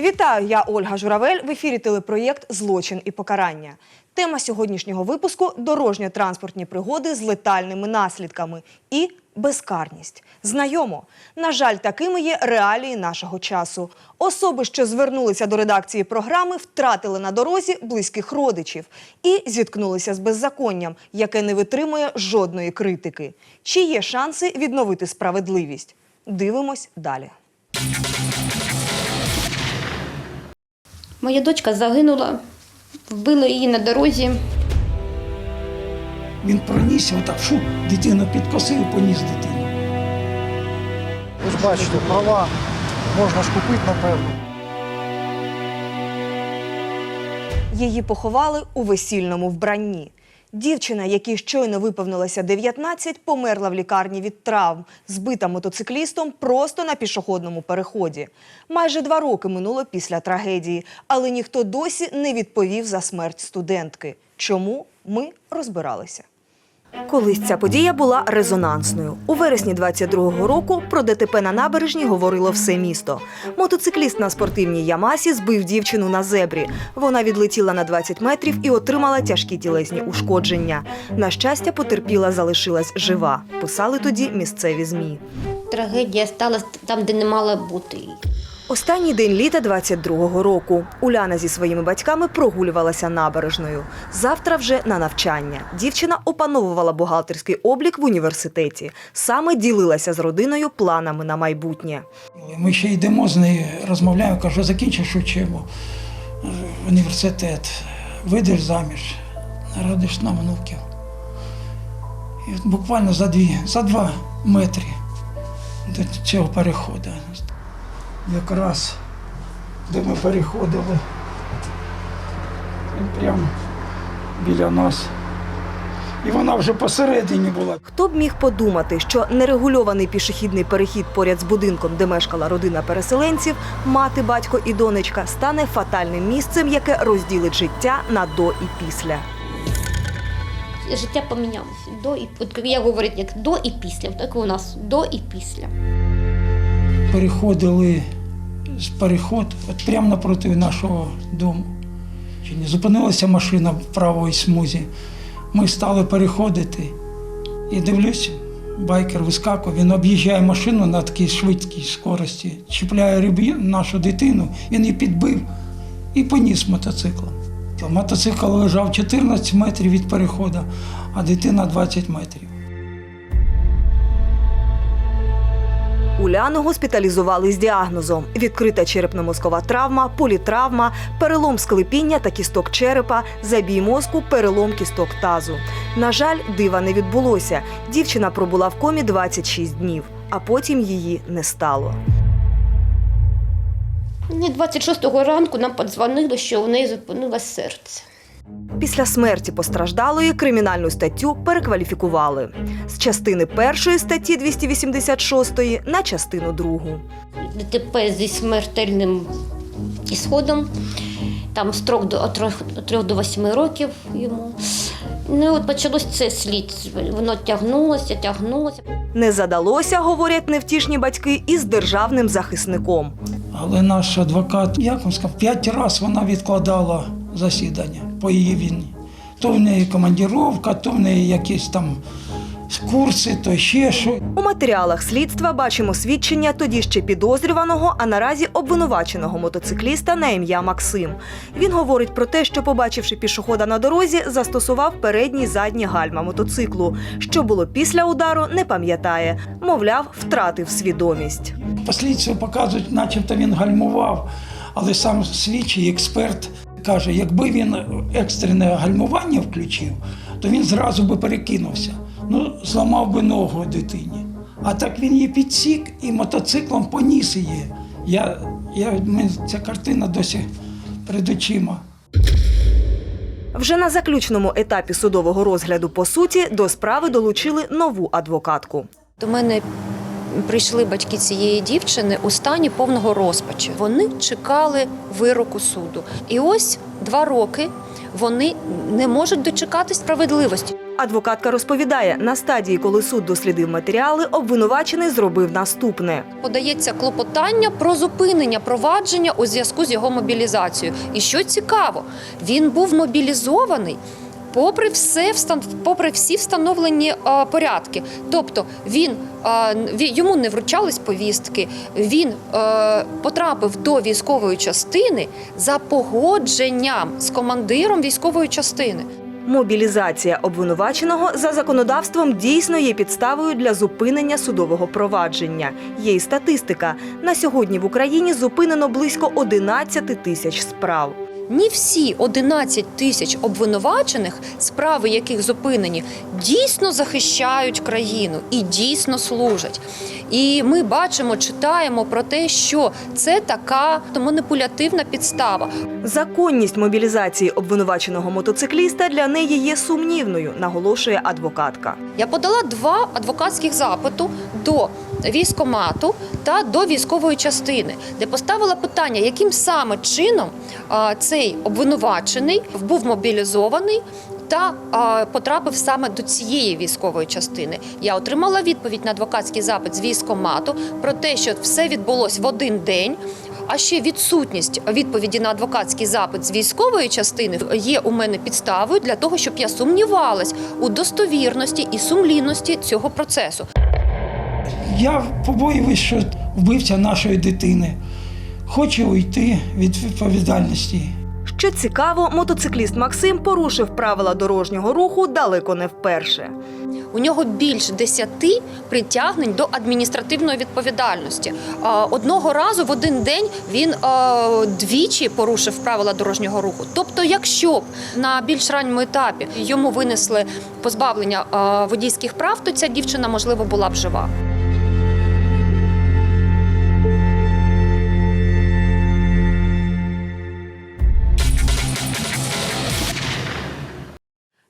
Вітаю, я Ольга Журавель. В ефірі телепроєкт Злочин і покарання. Тема сьогоднішнього випуску дорожньо-транспортні пригоди з летальними наслідками і безкарність. Знайомо. На жаль, такими є реалії нашого часу. Особи, що звернулися до редакції програми, втратили на дорозі близьких родичів і зіткнулися з беззаконням, яке не витримує жодної критики. Чи є шанси відновити справедливість? Дивимось далі. Моя дочка загинула, вбили її на дорозі. Він пронісся отак, шу, дитину підкосив, поніс дитину. Ви ж бачите, права можна ж купити, напевно. Її поховали у весільному вбранні. Дівчина, якій щойно виповнилося 19, померла в лікарні від травм, збита мотоциклістом просто на пішохідному переході. Майже два роки минуло після трагедії, але ніхто досі не відповів за смерть студентки. Чому ми розбиралися? Колись ця подія була резонансною. У вересні 22-го року про ДТП на набережні говорило все місто. Мотоцикліст на спортивній Ямасі збив дівчину на зебрі. Вона відлетіла на 20 метрів і отримала тяжкі тілесні ушкодження. На щастя, потерпіла залишилась жива. Писали тоді місцеві змі. Трагедія сталася там, де не мала бути. Останній день літа 22-го року. Уляна зі своїми батьками прогулювалася набережною. Завтра вже на навчання. Дівчина опановувала бухгалтерський облік в університеті. Саме ділилася з родиною планами на майбутнє. Ми ще йдемо з нею, розмовляємо, кажу, закінчиш учебу, університет, вийдеш заміж, народиш нам внуків. І буквально за дві, за два метри до цього переходу. Якраз де ми переходили, він прямо біля нас. І вона вже посередині була. Хто б міг подумати, що нерегульований пішохідний перехід поряд з будинком, де мешкала родина переселенців, мати, батько і донечка, стане фатальним місцем, яке розділить життя на до і після. Життя помінялося. До і от я говорю, як до і після. Так у нас до і після. переходили переход от прямо напроти нашого дому. Зупинилася машина в правої смузі. Ми стали переходити і дивлюсь, байкер вискакує, він об'їжджає машину на такій швидкій скорості, чіпляє рибі нашу дитину, він її підбив і поніс мотоциклом. Мотоцикл лежав 14 метрів від переходу, а дитина 20 метрів. Уляну госпіталізували з діагнозом: відкрита черепно-мозкова травма, політравма, перелом склепіння та кісток черепа, забій мозку, перелом кісток тазу. На жаль, дива не відбулося. Дівчина пробула в комі 26 днів, а потім її не стало. Мені 26-го ранку нам подзвонили, що у неї зупинилось серце. Після смерті постраждалої кримінальну статтю перекваліфікували з частини першої статті 286 на частину другу. ДТП зі смертельним ісходом. Там строк до від трьох- до восьми років йому. Ну і от почалось це слід. Воно тягнулося, тягнулося. Не задалося, говорять невтішні батьки, із державним захисником. Але наш адвокат Яковська п'ять разів вона відкладала засідання по її війні. То в неї командіровка, то в неї якісь там курси, то ще що. У матеріалах слідства бачимо свідчення тоді ще підозрюваного, а наразі обвинуваченого мотоцикліста на ім'я Максим. Він говорить про те, що, побачивши пішохода на дорозі, застосував передні задні гальма мотоциклу. Що було після удару, не пам'ятає. Мовляв, втратив свідомість. Послідство показують, начебто він гальмував, але сам слідчий експерт каже, якби він екстрене гальмування включив, то він зразу би перекинувся. Ну, зламав би ногу дитині. А так він її підсік і мотоциклом поніс її. Я, я, ця картина досі перед очима. Вже на заключному етапі судового розгляду по суті до справи долучили нову адвокатку. До мене прийшли батьки цієї дівчини у стані повного розпачу. Вони чекали вироку суду. І ось два роки вони не можуть дочекати справедливості. Адвокатка розповідає, на стадії, коли суд дослідив матеріали, обвинувачений зробив наступне. Подається клопотання про зупинення провадження у зв'язку з його мобілізацією. І що цікаво, він був мобілізований. Попри все, встан- попри всі встановлені порядки, тобто він, йому не вручались повістки, він потрапив до військової частини за погодженням з командиром військової частини. Мобілізація обвинуваченого за законодавством дійсно є підставою для зупинення судового провадження. Є й статистика. На сьогодні в Україні зупинено близько 11 тисяч справ. Ні всі 11 тисяч обвинувачених, справи яких зупинені, дійсно захищають країну і дійсно служать. І ми бачимо, читаємо про те, що це така маніпулятивна підстава. Законність мобілізації обвинуваченого мотоцикліста для неї є сумнівною, наголошує адвокатка. Я подала два адвокатських запиту до військомату та до військової частини, де поставила питання, яким саме чином цей обвинувачений був мобілізований. Та а, потрапив саме до цієї військової частини. Я отримала відповідь на адвокатський запит з військомату про те, що все відбулось в один день. А ще відсутність відповіді на адвокатський запит з військової частини є у мене підставою для того, щоб я сумнівалась у достовірності і сумлінності цього процесу. Я побоююсь, що вбивця нашої дитини хоче уйти від відповідальності. Що цікаво, мотоцикліст Максим порушив правила дорожнього руху далеко не вперше. У нього більш десяти притягнень до адміністративної відповідальності. Одного разу в один день він двічі порушив правила дорожнього руху. Тобто, якщо б на більш ранньому етапі йому винесли позбавлення водійських прав, то ця дівчина можливо була б жива.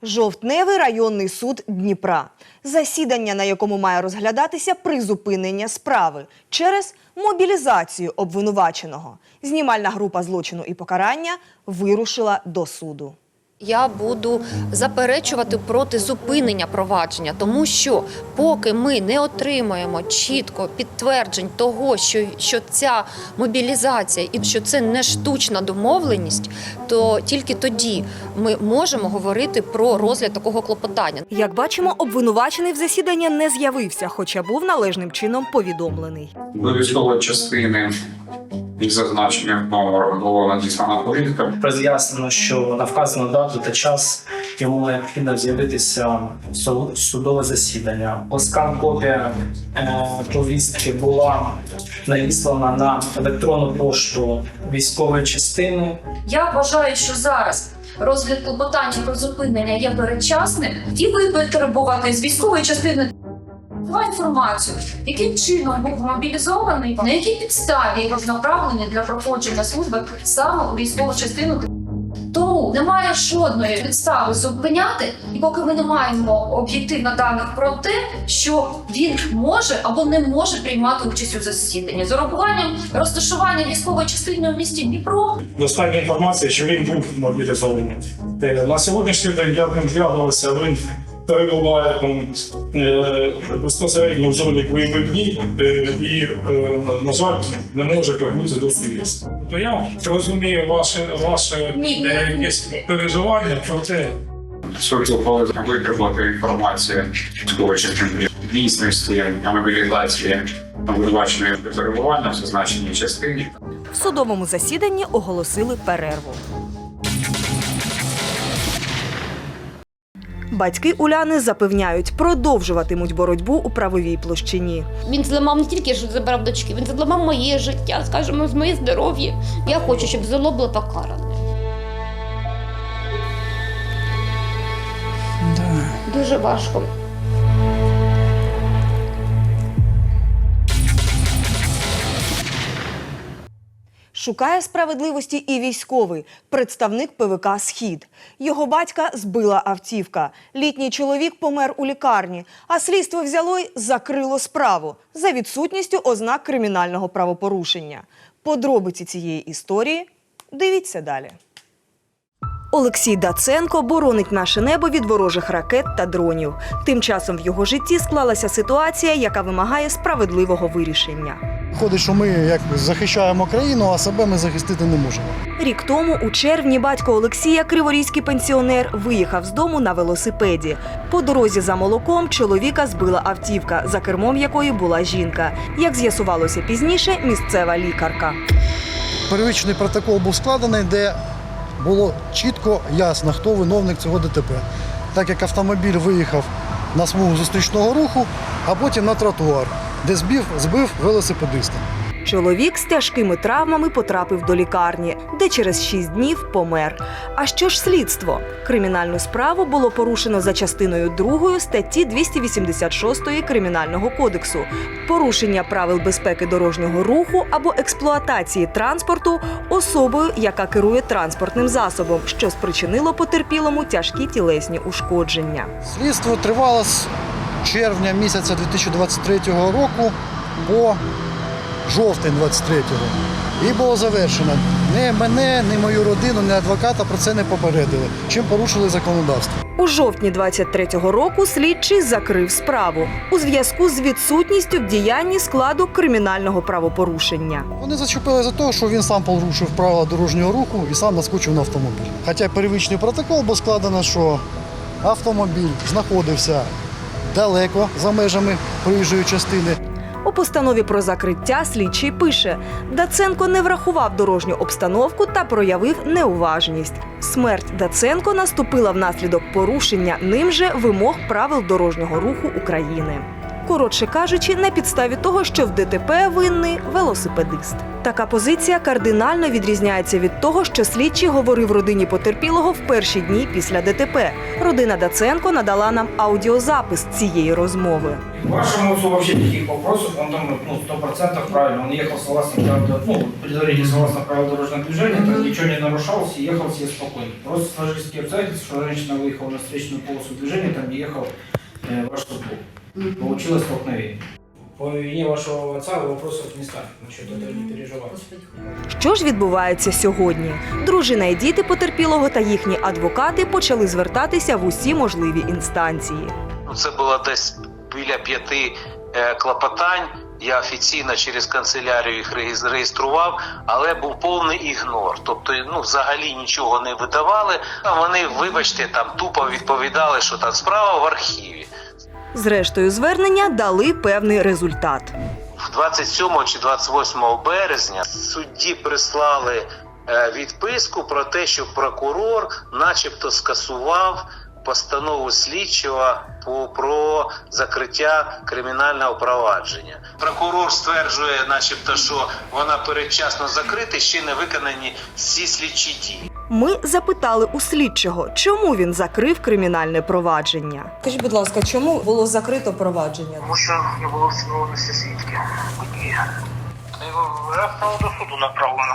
Жовтневий районний суд Дніпра. Засідання, на якому має розглядатися призупинення справи через мобілізацію обвинуваченого. Знімальна група злочину і покарання вирушила до суду. Я буду заперечувати проти зупинення провадження, тому що поки ми не отримаємо чітко підтверджень того, що, що ця мобілізація і що це не штучна домовленість, то тільки тоді ми можемо говорити про розгляд такого клопотання. Як бачимо, обвинувачений в засідання не з'явився, хоча був належним чином повідомлений. До військової частини із зазначенням номеру було надіслана повістка. роз'яснено, що на вказану дату та час йому необхідно з'явитися в судове засідання. Оскан копія е, повістки була надіслана на електронну пошту військової частини. Я вважаю, що зараз розгляд клопотання про зупинення є передчасним, і ви потребувати з військової частини інформацію, яким чином був мобілізований, на якій підставі його направлені для проходження служби саме у військову частину. Тому немає жодної підстави зупиняти, і поки ми не маємо об'єктивно даних про те, що він може або не може приймати участь у засіданні з урахуванням розташування військової частини в місті Дніпро достатньо інформації, що він був мобілізований. Е, На сьогоднішній день я ним зв'язувався, він перебуває там, е, безпосередньо в зоні бойових дій е, і, е, на жаль, не може повернутися до слідства. То я розумію ваше, ваше якесь переживання про те, Суд ухвалив витребувати інформацію частини дійсності мобілізації обвинуваченої перебування в зазначеній частині. В судовому засіданні оголосили перерву. Батьки Уляни запевняють, продовжуватимуть боротьбу у правовій площині. Він зламав не тільки що забрав дочки, він зламав моє життя, скажімо, моє здоров'я. Я хочу, щоб зло було покаране. Да. Дуже важко. Шукає справедливості і військовий представник ПВК Схід. Його батька збила автівка. Літній чоловік помер у лікарні, а слідство взяло й закрило справу за відсутністю ознак кримінального правопорушення. Подробиці цієї історії дивіться далі. Олексій Даценко боронить наше небо від ворожих ракет та дронів. Тим часом в його житті склалася ситуація, яка вимагає справедливого вирішення. Ходить, що ми як захищаємо країну, а себе ми захистити не можемо. Рік тому, у червні, батько Олексія, криворізький пенсіонер, виїхав з дому на велосипеді. По дорозі за молоком чоловіка збила автівка, за кермом якої була жінка. Як з'ясувалося пізніше, місцева лікарка. Первичний протокол був складений, де було чітко ясно, хто виновник цього ДТП. Так як автомобіль виїхав на смугу зустрічного руху, а потім на тротуар, де збив, збив велосипедиста. Чоловік з тяжкими травмами потрапив до лікарні, де через шість днів помер. А що ж слідство? Кримінальну справу було порушено за частиною 2 статті 286 Кримінального кодексу порушення правил безпеки дорожнього руху або експлуатації транспорту особою, яка керує транспортним засобом, що спричинило потерпілому тяжкі тілесні ушкодження. Слідство тривало з червня місяця 2023 року по жовтень 23-го. І було завершено. Ні мене, ні мою родину, ні адвоката про це не попередили, чим порушили законодавство. У жовтні 23-го року слідчий закрив справу у зв'язку з відсутністю в діянні складу кримінального правопорушення. Вони зачепили за те, що він сам порушив правила дорожнього руху і сам наскочив на автомобіль. Хоча первичний протокол був складено, що автомобіль знаходився далеко за межами проїжджої частини. У постанові про закриття слідчий пише: Даценко не врахував дорожню обстановку та проявив неуважність. Смерть Даценко наступила внаслідок порушення ним же вимог правил дорожнього руху України. Коротше кажучи, на підставі того, що в ДТП винний велосипедист. Така позиція кардинально відрізняється від того, що слідчий говорив родині потерпілого в перші дні після ДТП. Родина Даценко надала нам аудіозапис цієї розмови. Вашему отцу вообще никаких вопросов, он там ну, сто процентов правильно, он ехал согласно правилам, ну, предварительно согласно правилам дорожного движения, там ничего не нарушалось и ехал себе спокойно. Просто сложились такие обстоятельства, что женщина выехала на встречную полосу движения, там где ехал э, ваш супруг. Получилось столкновение. По вине вашего отца вопросов не ставит, насчет этого не переживайте. Що ж відбувається сьогодні? Дружина і діти потерпілого та їхні адвокати почали звертатися в усі можливі інстанції. Ну, Це було десь біля п'яти е, клопотань. Я офіційно через канцелярію їх реєс- реєстрував, але був повний ігнор. Тобто, ну взагалі нічого не видавали. А вони, вибачте, там тупо відповідали, що там справа в архіві. Зрештою, звернення дали певний результат. 27 чи 28 березня судді прислали е, відписку про те, що прокурор, начебто, скасував постанову слідчого по про закриття кримінального провадження. Прокурор стверджує, начебто, що вона передчасно закрита, ще не виконані всі слідчі дії. Ми запитали у слідчого, чому він закрив кримінальне провадження. Скажіть, будь ласка, чому було закрито провадження? Тому що не було. Вже справа до суду направлено.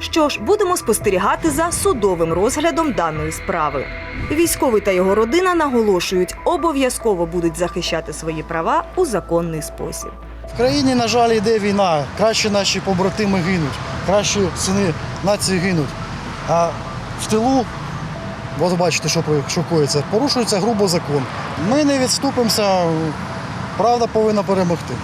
Що ж, будемо спостерігати за судовим розглядом даної справи. Військовий та його родина наголошують, обов'язково будуть захищати свої права у законний спосіб. В країні, на жаль, йде війна. Краще наші побратими гинуть, краще сини нації гинуть. А в тилу, от бачите, що, коїться, порушується грубо закон. Ми не відступимося, правда повинна перемогти.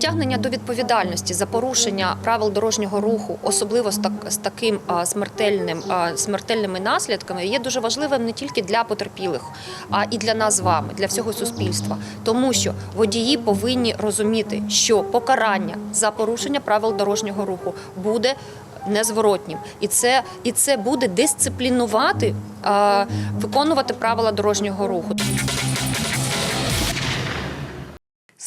Притягнення до відповідальності за порушення правил дорожнього руху, особливо з, так, з таким смертельним смертельними наслідками, є дуже важливим не тільки для потерпілих, а і для нас з вами, для всього суспільства. Тому що водії повинні розуміти, що покарання за порушення правил дорожнього руху буде. Незворотнім, і це і це буде дисциплінувати, виконувати правила дорожнього руху.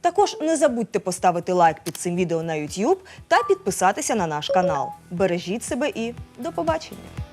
Також не забудьте поставити лайк під цим відео на YouTube та підписатися на наш канал. Бережіть себе і до побачення!